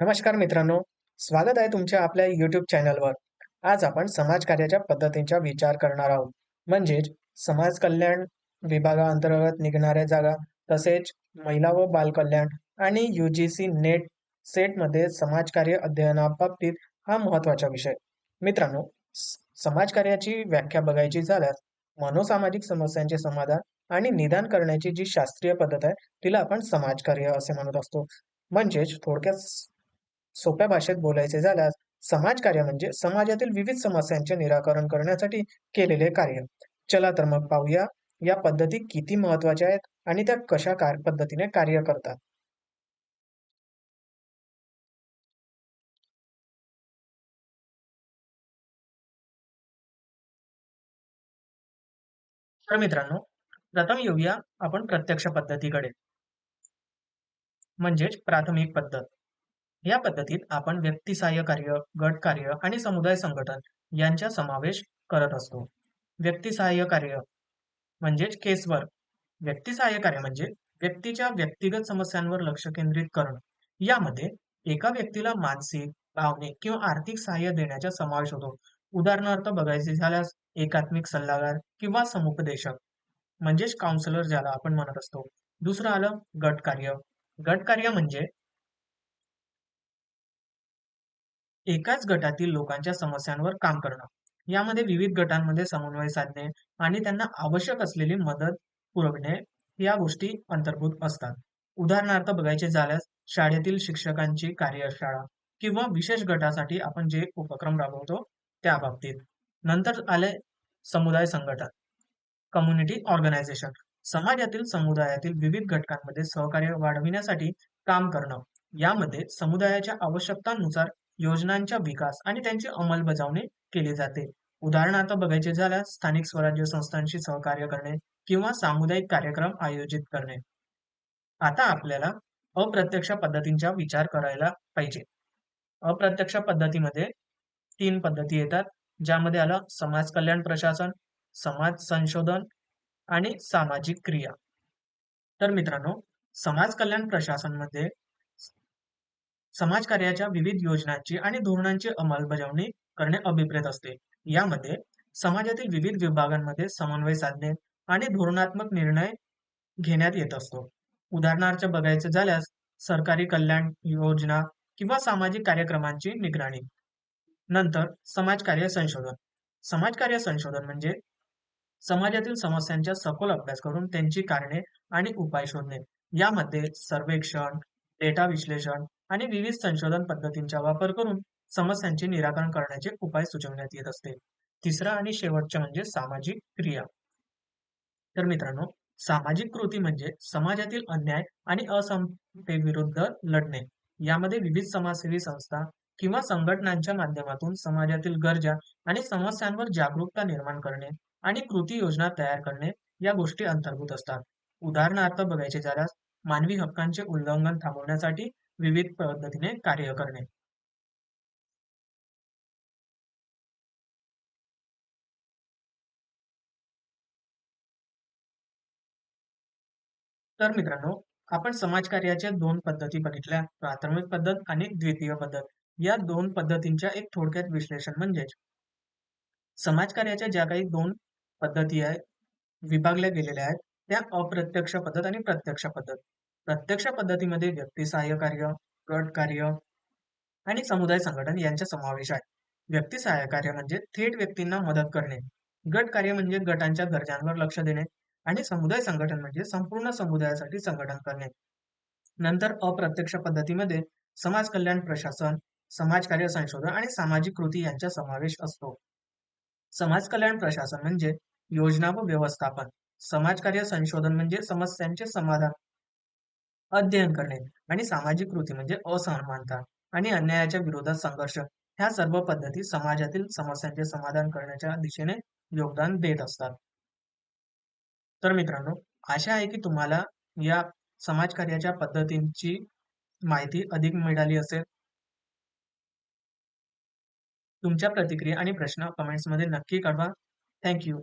नमस्कार मित्रांनो स्वागत आहे तुमच्या आपल्या युट्यूब चॅनलवर आज आपण समाजकार्याच्या पद्धतींचा विचार करणार आहोत. म्हणजेच समाज कल्याण विभागाअंतर्गत निघणाऱ्या जागा तसेच महिला व बालकल्याण आणि यूजीसी नेट सेटमध्ये समाजकार्य अध्ययनाबाबतीत हा महत्त्वाचा विषय. मित्रांनो समाजकार्याची व्याख्या बघायची झाल्यास मनोसामाजिक समस्यांचे समाधान आणि निदान करण्याची जी शास्त्रीय पद्धत आहे तिला आपण समाजकार्य असे म्हणत असतो. म्हणजेच थोडक्यात सोप्या भाषेत बोलायचे झाल्यास समाजकार्य म्हणजे समाजातील विविध समस्यांचे निराकरण करण्यासाठी केलेले कार्य. चला तर मग पाहूया या पद्धती किती महत्त्वाच्या आहेत आणि त्या कशा कार पद्धतीने कार्य करतात. तर मित्रांनो प्रथम येऊया आपण प्रत्यक्ष पद्धतीकडे. म्हणजेच प्राथमिक पद्धत. या पद्धतीत आपण व्यक्तिसहाय्य कार्य गट कार्य आणि समुदाय संघटन यांचा समावेश करत असतो. व्यक्तिसहाय्य कार्य म्हणजेच केसवर व्यक्तिसहाय्य कार्य म्हणजे व्यक्तीच्या व्यक्तिगत समस्यांवर लक्ष केंद्रित करणं. यामध्ये एका व्यक्तीला मानसिक भावनिक किंवा आर्थिक सहाय्य देण्याचा समावेश होतो. उदाहरणार्थ बघायचे झाल्यास एकात्मिक सल्लागार किंवा समुपदेशक म्हणजेच काउन्सिलर ज्याला आपण म्हणत असतो. दुसरं आलं गट कार्य. गट कार्य म्हणजे एकाच गटातील लोकांच्या समस्यांवर काम करणं. यामध्ये विविध गटांमध्ये समन्वय साधणे आणि त्यांना आवश्यक असलेली मदत पुरवणे या गोष्टी अंतर्भूत असतात. उदाहरणार्थ बघायचे झाल्यास शाळेतील शिक्षकांची कार्यशाळा किंवा विशेष गटासाठी आपण जे उपक्रम राबवतो त्या बाबतीत. नंतर आले समुदाय संघटन. Community organisation. समाजातील समुदायातील विविध घटकांमध्ये सहकार्य वाढविण्यासाठी काम करणं. यामध्ये समुदायाच्या आवश्यकतांनुसार योजनांचा विकास आणि त्यांची अंमलबजावणी केली जाते. उदाहरणार्थ बघायचे झाल्यास स्थानिक स्वराज्य संस्थांशी सहकार्य करणे किंवा सामुदायिक कार्यक्रम आयोजित करणे. आता आपल्याला अप्रत्यक्ष पद्धतींचा विचार करायला पाहिजे. अप्रत्यक्ष पद्धतीमध्ये तीन पद्धती येतात ज्यामध्ये आलं समाज कल्याण प्रशासन समाज संशोधन आणि सामाजिक क्रिया. तर मित्रांनो समाज कल्याण प्रशासनमध्ये समाजकार्याच्या विविध योजनांची आणि धोरणांची अंमलबजावणी करणे अभिप्रेत असते. यामध्ये समाजातील विविध विभागांमध्ये समन्वय साधणे आणि धोरणात्मक निर्णय घेण्यात येत असतो. उदाहरणार्थ बघायचं झाल्यास सरकारी कल्याण योजना किंवा सामाजिक कार्यक्रमांची निगराणी. नंतर समाजकार्य संशोधन. समाजकार्य संशोधन म्हणजे समाजातील समस्यांचा सखोल अभ्यास करून त्यांची कारणे आणि उपाय शोधणे. यामध्ये सर्वेक्षण डेटा विश्लेषण आणि विविध संशोधन पद्धतींचा वापर करून समस्यांचे निराकरण करण्याचे उपाय सुचवण्यात येत असते. तिसरा आणि शेवटचा म्हणजे सामाजिक क्रिया. तर मित्रांनो सामाजिक कृती म्हणजे समाजातील अन्याय आणि असमतेविरुद्ध लढणे. यामध्ये विविध समाजसेवी संस्था किंवा संघटनांच्या माध्यमातून समाजातील गरजा आणि समस्यांवर जागरूकता निर्माण करणे आणि कृती योजना तयार करणे या गोष्टी अंतर्भूत असतात. उदाहरणार्थ बघायचे झाल्यास मानवी हक्कांचे उल्लंघन थांबवण्यासाठी विविध पद्धतीने कार्य करणे. तर मित्रांनो आपण समाजकार्याच्या दोन पद्धती बघितल्या. प्राथमिक पद्धत आणि द्वितीय पद्धत. या दोन पद्धतींच्या एक थोडक्यात विश्लेषण म्हणजेच समाजकार्याच्या ज्या काही दोन पद्धती आहेत विभागल्या गेलेल्या आहेत त्या अप्रत्यक्ष पद्धत आणि प्रत्यक्ष पद्धत. प्रत्यक्ष पद्धतीमध्ये व्यक्ती सहाय्य कार्य गट कार्य आणि समुदाय संघटन यांचा समावेश आहे. व्यक्ती सहाय्य कार्य म्हणजे थेट व्यक्तींना मदत करणे. गट कार्य म्हणजे गटांच्या गरजांवर लक्ष देणे आणि समुदाय संघटन म्हणजे संपूर्ण समुदायासाठी संघटन करणे. नंतर अप्रत्यक्ष पद्धतीमध्ये समाज कल्याण प्रशासन समाजकार्य संशोधन आणि सामाजिक कृती यांचा समावेश असतो. समाज कल्याण प्रशासन म्हणजे योजना व व्यवस्थापन. समाजकार्य संशोधन म्हणजे समस्यांचे समाधान. अध्ययन करणे आणि सामाजिक कृती म्हणजे असमानता आणि अन्यायाच्या विरोधात संघर्ष. ह्या सर्व पद्धती समाजातील समस्यांचे समाधान करण्याच्या दिशेने योगदान देत असतात. तर मित्रांनो आशा आहे की तुम्हाला या समाजकार्याच्या पद्धतींची माहिती अधिक मिळाली असेल. तुमच्या प्रतिक्रिया आणि प्रश्न कमेंट्समध्ये नक्की कळवा. थँक्यू.